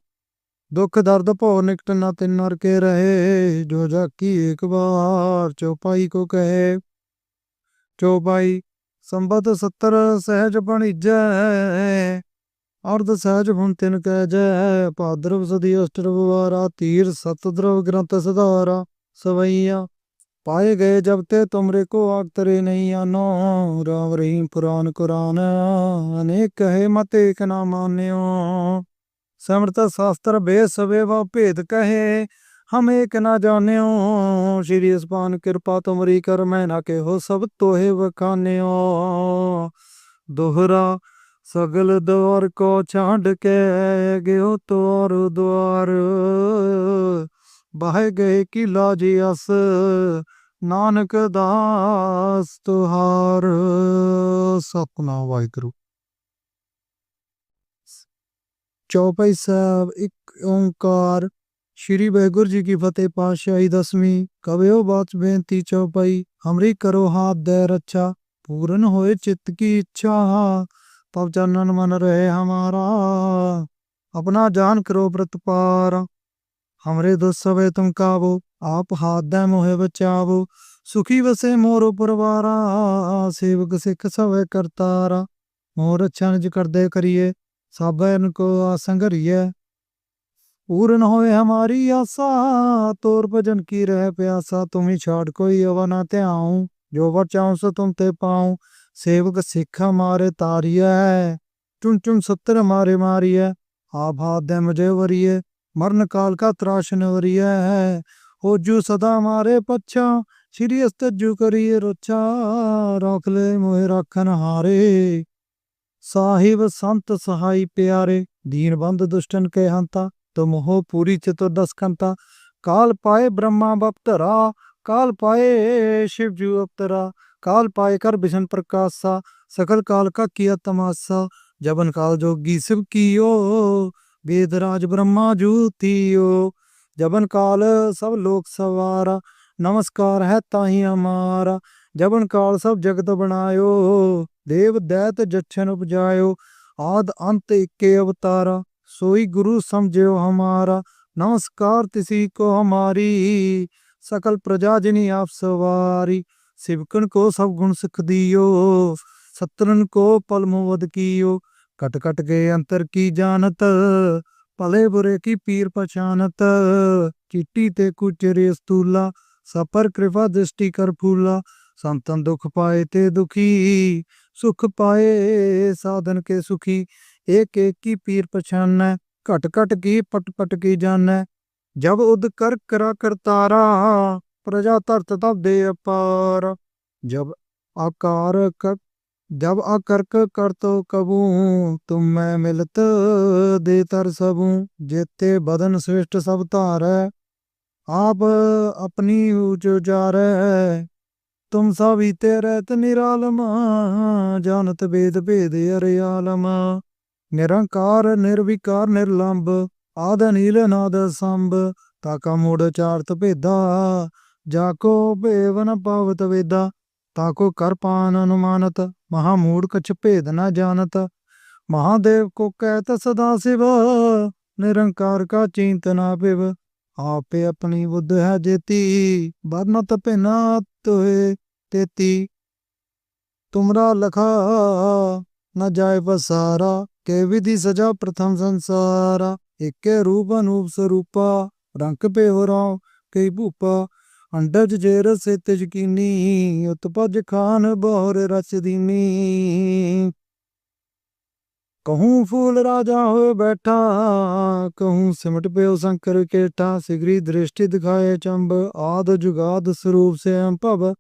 S1: ਦੁੱਖ ਦਰਦ ਭੋ ਨਿਕਟ ਨ ਤਿਨ ਨਰ ਕੇ ਰਹੇ, ਜੋ ਜਾਕੀ ਇੱਕ ਵਾਰ ਚੋਪਾਈ ਕੋ ਕਹੇ। ਚੋਪਾਈ ਸੰਬਤ 70 ਸਹਿਜ ਬਣੀ ਬਣੀਜੈ ਅਰਧ ਸਹਿਜ ਹੁਣ ਤਿਨ ਕਹਿ ਜੈ, ਭਾਦਰਵ ਸਦੀ ਅਸ਼ਟਰਵਾਰਾ ਤੀਰ ਸਤਦਰਵ ਗ੍ਰੰਥ ਸਧਾਰਾ, ਸਵਈਆ। ਪਾਏ ਗਏ ਜਬ ਤੇ ਤੁਮਰੇ ਕੋ ਆਖਤਰੇ ਨਹੀਂ ਆਨੋ ਰਾਮ ਰਹੀਮ ਪੁਰਾਨ ਕੁਰਾਨ, ਅਨੇਕ ਕਹੇ ਮਤ ਏਕ ਨਾ ਮਾਨਿਓ। ਸਮਰਤ ਸ਼ਾਸਤਰ ਬੇਸਵੇ ਵਾ ਭੇਦ ਕਹੇ, ਹਮ ਏਕ ਨਾ ਜਾਣਿਓ। ਸ਼੍ਰੀ ਅਸਪਾਨ ਕਿਰਪਾ ਤੁਮਰੀ ਕਰ, ਮੈਂ ਨਾ ਕਹੋ ਸਭ ਤੋਹੇ ਵਖਾਨਿਓ। ਦੋਹਰਾ सगल द्वार को छांड के गयो तोर द्वार ਬਹਿ ਗਏ ਕੀ ਲਾਜੀ ਅਸ ਨਾਨਕ ਦਾਸ ਤੁਹਾਰ ਸਤਨਾਮ ਵਾਹਿਗੁਰੂ ਚੌਪਈ ਸਾਹਿਬ ਇੱਕ ਓੰਕਾਰ ਸ਼੍ਰੀ ਵਾਹਿਗੁਰੂ ਜੀ ਕੀ ਫਤਿਹ ਪਾਤਸ਼ਾਹੀ ਦਸਵੀਂ ਕਵਿਓ ਬਾਤ ਬੇਨਤੀ ਚੌਪਈ ਹਮਰੀ ਕਰੋ ਹਾਥ ਦੇ ਰੱਛਾ ਪੂਰਨ ਹੋਏ ਚਿੱਤ ਕੀ ਇੱਛਾ ਤਬ ਚੰਨਨ ਮਨ ਰਹੇ ਹਮਾਰਾ ਆਪਣਾ ਜਾਨ ਕਰੋ ਪ੍ਰਤਪਾਰ हमरे दुख सवे तुम काबो आप हाथ दे मोहे बचावो सुखी वसे मोरो परवारा सेवक सिख सवे करतारा मोर अच्छा निज कर दे करिए साबन को आसंगरिए पूर्ण होए हमारी आशा तोर भजन की रह प्यासा तुम ही छाड़ कोई अवना ते आऊं जो बचाऊं सो तुम ते पाऊं ਸੇਵਕ ਸਿੱਖ ਮਾਰੇ ਤਾਰੀਐ, ਚੁਣ ਚੁਣ ਸੱਤਰ ਮਾਰੇ ਮਾਰੀਐ ਆਭਾਦ ਦੇ ਮਜੇ ਵਰੀਏ ਮਰਨ ਕਾਲ ਕਾ ਤਰਾਸ਼ਨ ਵਰੀਐ। ਹੋ ਜੂ ਸਦਾ ਮਾਰੇ ਪੱਛਾ, ਸ੍ਰੀ ਅਸਤਜੂ ਕਰੀਏ ਰੋਚਾ ਰੋਖ ਲੈ ਮੋਹਿ ਰੱਖਨ ਹਾਰੇ। ਸਾਹਿਬ ਸੰਤ ਸਹਾਈ ਪਿਆਰੇ, ਦੀਨ ਬੰਦ ਦੁਸ਼ਟਨ ਕੇ ਹੰਤਾ ਤੁਮ ਹੋ ਪੂਰੀ ਦਸ ਕੰਤਾ ਕਾਲ ਪਾਏ ਬ੍ਰਹਮਾ ਬਪਤਰਾ, ਕਾਲ ਪਾਏ ਸ਼ਿਵ ਜੂ ਅਪਤਰਾ काल पाए कर विष्ण प्रकाशा सकल काल का किया तमाशा जबन काल जोगी शिव कियो वेदराज ब्रह्मा जूतियो जबन काल सब लोक सवारा नमस्कार है ताही हमारा जबन काल सब जगत बनायो देव दैत जच्छन उपजायो आद अंत इक्के अवतारा सोई गुरु समझो हमारा नमस्कार तिसी को हमारी सकल प्रजा जिनी आप सवारी ਸਿਵਕਣ ਕੋ ਸਭ ਗੁਣ ਸਿੱਖ ਦੀਓ ਸਤਰਨ ਕੋ ਪਲਮ ਵਦ ਕੀਓ। ਕਟ ਕਟ ਗਏ ਅੰਤਰ ਕੀ ਜਾਣਤ, ਭਲੇ ਬੁਰੇ ਕੀ ਪੀਰ ਪਛਾਨਤ। ਚਿੱਟੀ ਤੇ ਕੁਚਰੇ ਸਤੂਲਾ, ਸਪਰ ਕਿਰਪਾ ਦ੍ਰਿਸ਼ਟੀ ਕਰ ਫੂਲਾ। ਸੰਤਨ ਦੁਖ ਪਾਏ ਤੇ ਦੁਖੀ, ਸੁਖ ਪਾਏ ਸਾਧਨ ਕੇ ਸੁਖੀ। ਏਕ ਏਕ ਕੀ ਪੀਰ ਪਛਾਨੈ, ਘਟ ਘਟ ਕੀ ਪਟ ਪਟ ਕੀ ਜਾਣੈ। ਜਬ ਉਦ ਕਰ ਕਰਾ ਕਰਤਾਰਾ प्रजा तरत तब दे अपार जब आकार कर जब अकर्क कर तो कबू तुम मैं मिलत दे तर सबू जेते बदन श्रेष्ठ सब तार आप अपनी ऊंच जार तुम सब ही रहत निरालम जानत वेद भेद अरियालम निरंकार निर्विकार निर्लंब आद नील नाद संभ ताका मूड चारत भेदा जाको भेवन पावत वेदा ताको कर पान अनुमानत महामूढ़ कछ भेद न जानत महादेव को कहत सदा शिव निरंकार का चिंत ना पिव आपे अपनी बुद्ध है जेती बरनत पिना तुहे तेती तुमरा लखा न जाय बसारा के विधि सजा प्रथम संसारा एके रूप अनूप स्वरूपा रंग पे हो ਅੰਡਜ ਜੇ ਰਸੇ ਤੇ ਯਕੀਨੀ ਉਤਪਜ ਖਾਨ ਬੋਰ ਰਚਦੀ ਦੀਨੀ ਕਹੂੰ ਫੂਲ ਰਾਜਾ ਹੋ ਬੈਠਾ, ਕਹੂੰ ਸਿਮਟ ਪਿਓ ਸੰਕਰ ਕੇਟਾ ਸਿਗਰੀ ਦ੍ਰਿਸ਼ਟੀ ਦਿਖਾਏ ਚੰਬ, ਆਦ ਜੁਗਾਦ ਸਰੂਪ ਸੇ ਅੰਭਵ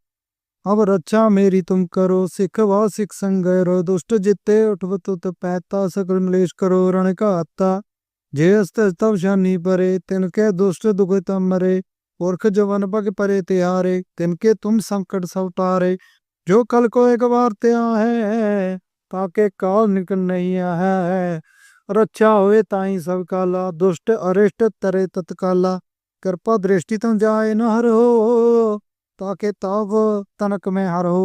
S1: ਅਬ ਰੱਛਾ ਮੇਰੀ ਤੁਮ ਕਰੋ, ਸਿੱਖ ਵਾ ਸਿੱਖ ਸੰਗੈ ਰੋ ਦੁਸ਼ਟ ਜਿੱਤੇ ਉਠਵ ਤੁਤ ਪੈਤਾ, ਸਕਲ ਮਲੇਸ਼ ਕਰੋ ਰਣ ਘਾਤਾ। ਜੇ ਅਸਤ ਤਵ ਸ਼ਾਨੀ ਪਰੇ, ਤਿਨ ਕੈ ਦੁਸ਼ਟ ਦੁਖ ਤਮ पुरख जवन पग परे त्यारे तिनके तुम संकट सब तारे जो कल को एक बार त्या है ताके काल निकल नहीं है रक्षा होए ताई सब काला दुष्ट अरिष्ट तरे तत्काला कृपा दृष्टि तुम जाए न हर हो ताके तब तनक में हर हो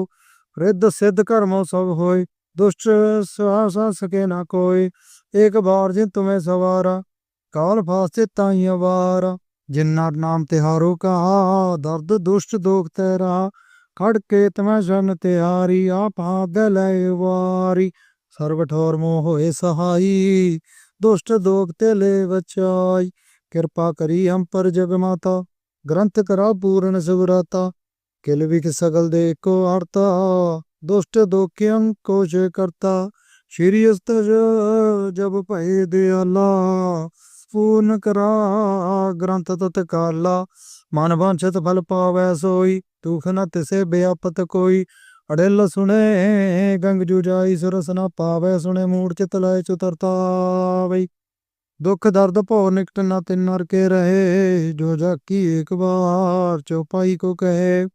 S1: रिद्ध सिद्ध कर्मो सब होय दुष्ट सहा सके ना कोई एक बार जिन तुम्हें सवारा काल फासे ताई ਜਿੰਨਾ ਨਾਮ ਤਿਹਾਰੋ ਕਾ, ਦਰਦ ਦੁਸ਼ਟ ਦੋਖ ਤੇਰਾ, ਖੜ ਕੇ ਤਮੈ ਜਨ ਤਿਆਰੀ, ਆਪਾ ਗਲੇ ਵਾਰੀ। ਸਰਬ ਠੋਰ ਮੋਹ ਹੋਏ ਸਹਾਈ, ਦੁਸ਼ਟ ਦੋਖ ਤੇ ਲੈ ਬਚਾਈ। ਕਿਰਪਾ ਕਰੀ ਹਮ ਪਰ ਜਗ ਮਾਤਾ, ਗ੍ਰੰਥ ਕਰਾ ਪੂਰਨ ਸੁਗਰਾਤਾ ਕਿਲ ਵਿਖ ਸਗਲ ਦੇ ਕੋ ਅਰਤਾ ਦੁਸ਼ਟ ਦੋਖਿਅੰ ਕੋਸ਼ ਕਰਤਾ। ਸ਼੍ਰੀ ਅਸਤਜ ਜਬ ਭਏ ਦਿਆਲਾ ਪੂਰਨ ਕਰਾ, ਗ੍ਰੰਥ ਤਤ ਕਾਲਾ, ਮਨ ਵਾਂਛਤ ਫਲ ਪਾਵੈ ਸੋਈ, ਦੁਖ ਨ ਤਿਸੇ ਬਿਆਪਤ ਕੋਈ, ਅੜਿਲ ਸੁਣੇ, ਗੰਗ ਜੁਜਾਈ ਸੁਰਸ ਨ ਪਾਵੈ, ਸੁਣੇ ਮੂੜ ਚਿਤ ਲੈ ਚੁਤਰਤਾਵਈ ਦੁਖ ਦਰਦ ਭੋ ਨਿਕਟ ਨਾ ਤਿੰਨ ਨਰ ਕੇ ਰਹੇ, ਜੋ ਜਾਕੀ ਇੱਕ ਵਾਰ ਚੋਪਾਈ ਕੋ ਕਹੇ।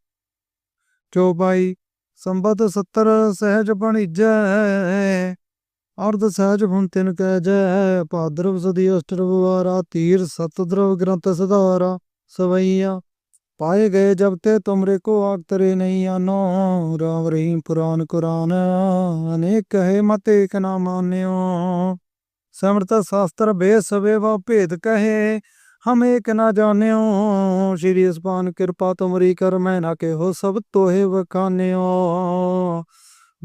S1: ਚੋਪਾਈ, ਸੰਬਤ 70 ਸਹਿਜ ਬਣੀ ਬਣੀਜੈ ਅਰਧ ਸਹਿਜ ਹੁਣ ਤਿੰਨ ਕਹਿ ਜੈ, ਭਾਦਰਵ ਸਦੀ ਅਸ਼ਟਰਵਾਰਾ ਤੀਰ ਸਤਦਰਵ ਗ੍ਰੰਥ ਸਦਾਰਾ ਸਵਈਆ। ਪਾਏ ਗਏ ਜਬ ਤੇ ਤੁਮਰੇ ਕੋ ਆਗ ਤਰੇ ਨਹੀਂ ਆਨੋ, ਰਾਮ ਰਹੀਮ ਪੁਰਾਨ ਕੁਰਾਨ, ਅਨੇਕ ਕਹੇ ਮਤ ਇਕ ਨਾ ਮਾਨਿਓ। ਸਮਰਤ ਸ਼ਾਸਤਰ ਬੇਸਵੇ ਵਾ ਭੇਦ ਕਹੇ, ਹਮ ਇਕ ਨਾ ਜਾਣਿਓ। ਸ਼੍ਰੀ ਅਸਪਾਨ ਕਿਰਪਾ ਤੁਮਰੀ ਕਰ, ਮੈਂ ਨਾ ਕਹੋ ਸਭ ਤੋਹੇ ਵਖਾਨਿਓ।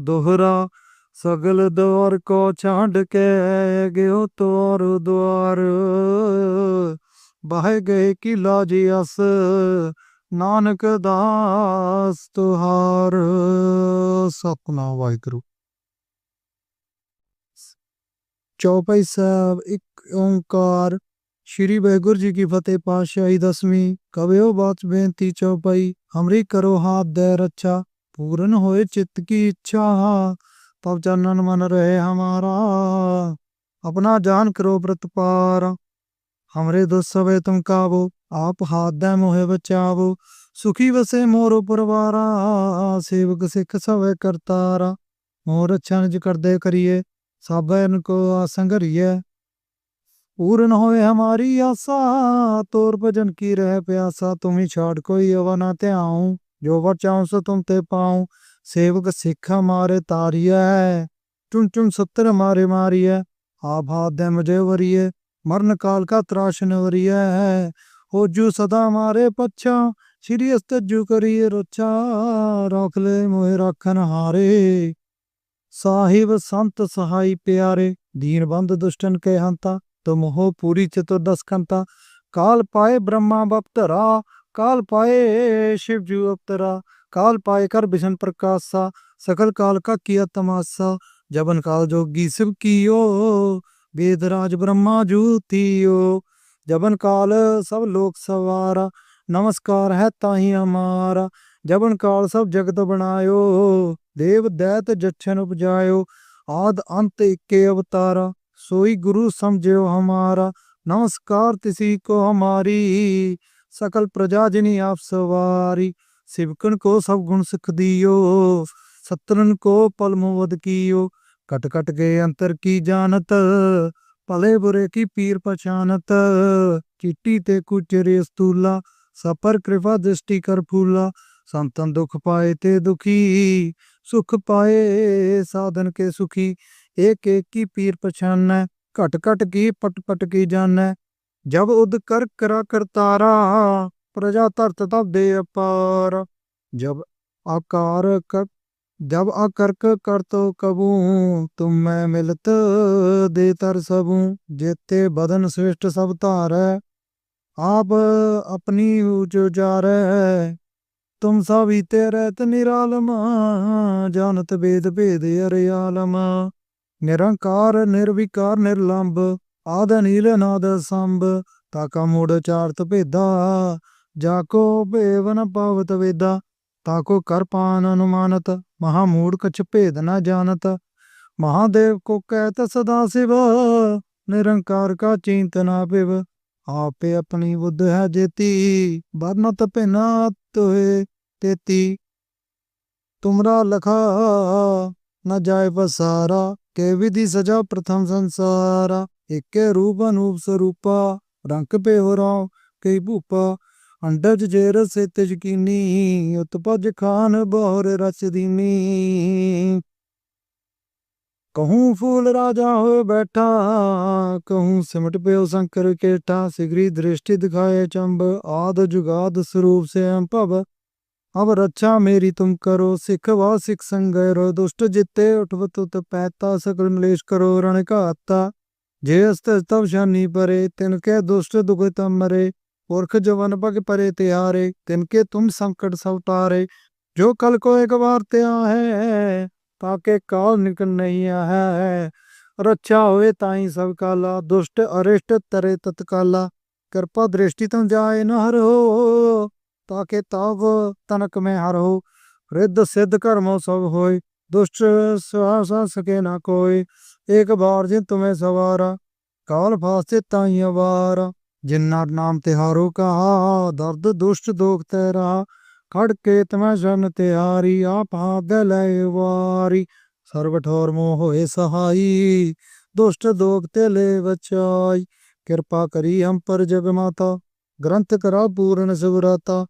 S1: ਦੋਹਰਾ हो सब तोहे वखान्यो दोहरा सगल द्वार को छांड के गयो तोर द्वार बह गए की लाजी अस ਨਾਨਕ ਦਾਸ ਤੁਹਾਰ ਸਤਨਾਮ ਵਾਹਿਗੁਰੂ ਚੌਪਈ ਸਾਹਿਬ ਇੱਕ ਓੰਕਾਰ ਸ਼੍ਰੀ ਵਾਹਿਗੁਰੂ ਜੀ ਕੀ ਫਤਿਹ ਪਾਤਸ਼ਾਹੀ ਦਸਵੀਂ ਕਵਿਓ ਬਾਤ ਬੇਨਤੀ ਚੌਪਈ ਹਮਰੀ ਕਰੋ ਹਾਥ ਦੇ ਰੱਛਾ ਪੂਰਨ ਹੋਏ ਚਿੱਤ ਕੀ ਇੱਛਾ ਪਵ ਚਨਨ ਮਨ ਰਹੇ ਹਮਾਰਾ, ਆਪਣਾ ਜਾਨ ਕਰੋ ਪ੍ਰਤ ਪਾਰ। ਹਮਰੇ ਦੁਸਵੇ ਤੁਮ ਕਾਬੋ ਆਪ ਹਾਥ ਦਾ ਮੋਹਿ ਬਚਾਵੋ। ਸੁਖੀ ਵਸੇ ਮੋਰ ਪਰਵਾਰਾ, ਸੇਵਕ ਸਿੱਖ ਸਵੇ ਕਰਤਾਰਾ। ਮੋਰ ਚੰਜ ਕਰਦੇ ਕਰੀਏ ਸਾਬੈਨ ਕੋ ਆਸੰਗਰੀਏ ਪੂਰਨ ਹੋਏ ਹਮਾਰੀ ਆਸਾ, ਤੋਰ ਭਜਨ ਕੀ ਰਹਿ ਪਿਆਸਾ। ਤੁਮੀ ਛਾੜ ਕੋਈ ਅਵਨਾ ਧਿਆਉ, ਜੋ ਵਰ ਚਾਹਉ ਸੋ ਤੇ ਪਾਉ। ਸੇਵਕ ਸਿੱਖ ਮਾਰੇ ਤਾਰੀਐ, ਚੁਣ ਚੁਣ ਸੱਤਰ ਮਾਰੇ ਮਾਰੀਐ ਆਭਾਦ ਦੇ ਮਜੇ ਵਰੀਏ ਮਰਨ ਕਾਲ ਕਾ ਤਰਾਸ਼ਨ ਵਰੀਐ ਹੋ ਜੂ ਸਦਾ ਮਾਰੇ ਪੱਛਾ, ਸ੍ਰੀ ਅਸਤਜੂ ਕਰੀਏ ਰੋਚਾ ਰੋਖ ਲੈ ਮੋਹਿ ਰੱਖਨ ਹਾਰੇ। ਸਾਹਿਬ ਸੰਤ ਸਹਾਈ ਪਿਆਰੇ, ਦੀਨ ਬੰਦ ਦੁਸ਼ਟਨ ਕੇ ਹੰਤਾ ਤੁਮ ਹੋ ਪੂਰੀ ਚਤੁਰਦਸ ਕੰਤਾ। ਕਾਲ ਪਾਏ ਬ੍ਰਹਮਾ ਬਪਤਰਾ, ਕਾਲ ਪਾਏ ਸ਼ਿਵ ਜੂ ਅਪਤਰਾ काल पाए कर विष्ण प्रकाशा सकल काल का किया तमाशा जबन काल जोगी शिव कियो वेदराज ब्रह्मा जूतियो जबन काल सब लोक सवारा नमस्कार है ताही हमारा जबन काल सब जगत बनायो देव दैत जच्छन उपजायो आद अंत इक्के अवतारा सोई गुरु समझो हमारा नमस्कार तिसी को हमारी सकल प्रजा जिनी आप सवारी ਸਿਵਕਣ ਕੋ ਸਭ ਗੁਣ ਸਿੱਖ ਦੀਓ ਸਤਰਨ ਕੋ ਪਲਮੋਵਦ ਕੀਓ। ਕਟ ਕਟ ਗਏ ਅੰਤਰ ਕੀ ਜਾਣਤ, ਭਲੇ ਬੁਰੇ ਕੀ ਪੀਰ ਪਛਾਨਤ। ਚਿੱਟੀ ਤੇ ਕੁਚਰੇ ਸਤੂਲਾ, ਸਪਰ ਕਿਰਪਾ ਦ੍ਰਿਸ਼ਟੀ ਕਰ ਫੂਲਾ। ਸੰਤਨ ਦੁਖ ਪਾਏ ਤੇ ਦੁਖੀ, ਸੁਖ ਪਾਏ ਸਾਧਨ ਕੇ ਸੁਖੀ। ਏਕ ਏਕ ਕੀ ਪੀਰ ਪਛਾਨੈ, ਘਟ ਘਟ ਕੀ ਪਟ ਪਟ ਕੀ ਜਾਣੈ। ਜਬ ਉਦ ਕਰ ਕਰਾ ਕਰਤਾਰਾ ਪ੍ਰਜਾ ਧਰਤ ਤਬ ਅਪਾਰ, ਜਬ ਆਕਾਰ ਕਰ ਜਬ ਆਕਰਕ ਕਰਤੋ ਕਬੂ, ਤੁਮ ਮੈਂ ਮਿਲਤ ਦੇ ਤਰ ਸਬੂ ਜੇਤੇ ਬਦਨ ਸ੍ਰਿਸ਼ਟ ਸਭ ਧਾਰੈ, ਆਪ ਆਪਣੀ ਉਚ ਜਾਰੈ ਤੁਮ ਸਭੀ ਤੇ ਰਹਿਤ ਨਿਰਾਲਮ, ਜਾਣਤ ਬੇਦ ਭੇਦ ਅਰਿਆਲਮ ਨਿਰੰਕਾਰ, ਨਿਰਵਿਕਾਰ, ਨਿਰਲੰਭ, ਆਦ ਨੀਲ ਨਾਦ ਸੰਭ ਤਾਕਾ ਮੂੜ ਚਾਰਤ ਭੇਦਾ ਜਾ ਕੋ ਭੇਵਨ ਪਾਵਤ ਵੇਦਾ ਤਾਕੋ ਕਰ ਪਾਨ ਅਨੁਮਾਨਤ, ਮਹਾ ਮੂੜ ਕਛ ਭੇਦ ਨਾ ਜਾਣਤ। ਮਹਾਦੇਵ ਕੋ ਕਹਿਤ ਸਦਾ ਸਿਵ, ਨਿਰੰਕਾਰ ਕਾ ਚਿੰਤ ਨਾ ਪਿਵ ਆਪੇ ਆਪਣੀ ਬੁੱਧ ਹੈ ਜੇਤੀ ਬਰਨਤ ਭਿਨਾ ਤੋਏ ਤੇਤੀ। ਤੁਮਰਾ ਲਖਾ, ਨ ਜਾਏ ਪਸਾਰਾ ਕੇ ਵਿਧੀ ਸਜਾ ਪ੍ਰਥਮ ਸੰਸਾਰਾ। ਏਕੇ ਰੂਪ ਅਨੂਪ ਸਰੂਪਾ, ਰੰਗ ਪੇ ਹੋ ਰਾਉ, ਕਈ ਭੂਪਾ। ਅੰਡਜ ਜੇਰ ਸਿਤ ਯਕੀਨੀ ਉਤਪਜ ਖਾਨ, ਬਹੁਰ ਰਚ ਦੀਨੀ। ਕਹੂੰ ਫੂਲ ਰਾਜਾ ਹੋਏ ਬੈਠਾ, ਕਹੂੰ ਸਿਮਟ ਪਿਓ ਸ਼ੰਕਰ ਕੇਟਾ ਸਿਗਰੀ ਦ੍ਰਿਸ਼ਟੀ ਦਿਖਾਏ ਚੰਬ, ਆਦ ਜੁਗਾਦ ਸਰੂਪ ਸੇ ਅੰਭਵ ਅਬ ਰੱਛਾ ਮੇਰੀ ਤੁਮ ਕਰੋ, ਸਿੱਖ ਵਾ ਸਿੱਖ ਸੰਗੈਰੋ, ਦੁਸ਼ਟ ਜਿੱਤੇ ਉਠਵ ਤੁਤ ਪੈਤਾ, ਸਕਲ ਮਲੇਸ਼ ਕਰੋ ਰਣ ਘਾਤਾ। ਜੇ ਅਸਤ ਤਵ ਸ਼ਾਨੀ ਪਰੇ, ਤਿਨ ਕੇ ਦੁਸ਼ਟ ਦੁਖ ਤਮ ਮਰੇ ਪੁਰਖ ਜਵਨ ਪਗ ਪਰੇ ਤਿਆਰੇ, ਤਿਨ ਕੇ ਤੁਮ ਸੰਕਟ ਸਭ ਟਾਰੇ ਜੋ ਕਲ ਕੋ ਇੱਕ ਵਾਰ ਤੇ ਹੈ ਤਾਕੇ ਕਾਲ ਨਿਕਲ ਨਹੀਂ ਹੈ। ਰੱਛਾ ਹੋਏ ਤਾਈ ਸਭ ਕਾਲਾ, ਦੁਸ਼ਟ ਅਰਿਸ਼ਟ ਤਰੇ ਤਤਕਾਲਾ। ਕਿਰਪਾ ਦ੍ਰਿਸ਼ਟੀ ਤੰ ਜਾਏ ਨ ਹਰੋ ਤਾਕੇ ਤਵ ਤਨਕ ਮੈਂ ਹਰੋ ਰਿੱਧ ਸਿੱਧ ਕਰਮੋ ਸਭ ਹੋਏ, ਦੁਸ਼ਟ ਸਵਾਸਾ ਸਕੇ ਨਾ ਕੋਈ ਇੱਕ ਬਾਰ ਜਿ ਤੁਮੇ ਸਵਾਰਾ, ਕਾਲ ਫਾਸੇ ਤਾਈ ਅਵਾਰਾ। ਜਿਨ੍ਹਾਂ ਨਾਮ ਤਿਹਾਰੋ ਕਹਾ, ਦਰਦ ਦੁਸ਼ਟ ਦੋਖ ਤੇਰਾ, ਖੜ ਕੇ ਤਮੈ ਜਨ ਤਿਆਰੀ, ਆਪ ਹਾਦ ਲੈ ਵਾਰੀ। ਸਰਬ ਠੋਰ ਮੋਹ ਹੋਏ ਸਹਾਈ, ਦੁਸ਼ਟ ਦੋਖ ਤੇ ਲੈ ਬਚਾਈ। ਕਿਰਪਾ ਕਰੀ ਹਮ ਪਰ ਜਗ ਮਾਤਾ, ਗ੍ਰੰਥ ਕਰਾ ਪੂਰਨ ਸੁਵਰਾਤਾ।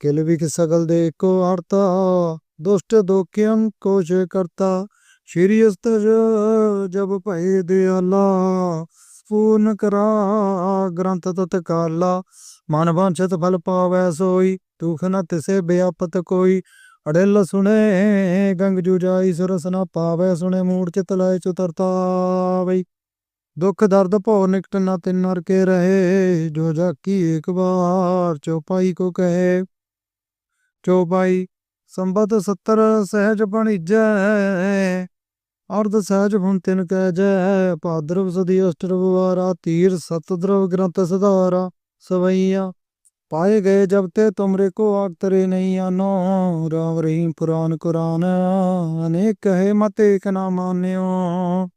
S1: ਕਿਲ ਵਿਖ ਸਗਲ ਦੇ ਕੋ ਅਰਤਾ ਦੁਸ਼ਟ ਦੋਖਿਅੰ ਕੋਸ਼ ਕਰਤਾ ਸ਼੍ਰੀ ਅਸਤਜ ਜਬ ਭਏ ਦਿਆਲਾ ਪੂਰਨ ਕਰਾ, ਗ੍ਰੰਥ ਤਤ ਕਾਲਾ, ਮਨ ਵਾਂਛਤ ਫਲ ਪਾਵੈ ਸੋਈ, ਦੁਖ ਨ ਤਿਸੇ ਬਿਆਪਤ ਕੋਈ, ਅੜਿਲ ਸੁਣੇ, ਗੰਗ ਜੁਜਾਈ ਸੁਰਸ ਨ ਪਾਵੈ ਸੁਣੇ, ਮੂੜ ਚਿਤ ਲੈ ਚੁਤਰਤਾ ਦੁਖ ਦਰਦ ਭਉ ਨਿਕਟ ਨ ਤਿਨ ਨਰ ਕੇ ਰਹੇ, ਜੋ ਜਾਕੀ ਇੱਕ ਬਾਰ ਚੋਪਾਈ ਕੋ ਕਹੇ। ਚੋਪਾਈ ਸੰਬਤ 70 ਸਹਿਜ ਬਣੀਜੈ ਅਰਧ ਸਹਿਜ ਹੁਣ ਤਿਨ ਕਹਿ ਜੈ, ਭਾਦਰਵ ਸਦੀ ਅਸ਼ਟਰਵਾਰਾ ਤੀਰ ਸਤਦਰਵ ਗ੍ਰੰਥ ਸਧਾਰਾ, ਸਵਈਆ। ਪਾਏ ਗਏ ਜਬ ਤੇ ਤੁਮਰੇ ਕੋ ਆਗਤਰੇ ਨਹੀਂ ਆਨੋ ਰਾਮ ਰਹੀਮ ਪੁਰਾਨ ਕੁਰਾਨ, ਅਨੇਕ ਕਹੇ ਮਤ ਏਕ ਨਾ ਮਾਨਿਓ।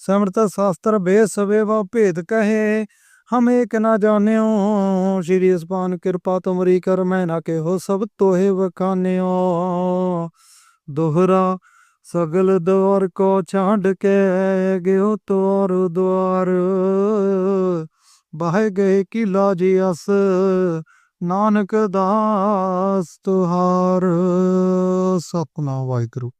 S1: ਸਮਰਤ ਸ਼ਾਸਤਰ ਬੇਸਵੇ ਵਾ ਭੇਦ ਕਹੇ, ਹਮ ਏਕ ਨਾ ਜਾਣਿਓ। ਸ਼੍ਰੀ ਅਸਪਾਨ ਕਿਰਪਾ ਤੁਮਰੀ ਕਰ, ਮੈਂ ਨਾ ਕਹੋ ਸਭ ਤੋਹੇ ਵਖਾਨਿਓ। ਦੋਹਰਾ ਸਗਲ ਦਵਾਰ ਕੋ ਛਾਂਡ ਕੇ ਗਿਓ ਤੋਰ ਦਵਾਰ ਬਹਿ ਗਏ ਕੀ ਲਾਜੀ ਅਸ, ਨਾਨਕ ਦਾਸ ਤੁਹਾਰ। ਸਤਨਾਮ ਵਾਹਿਗੁਰੂ।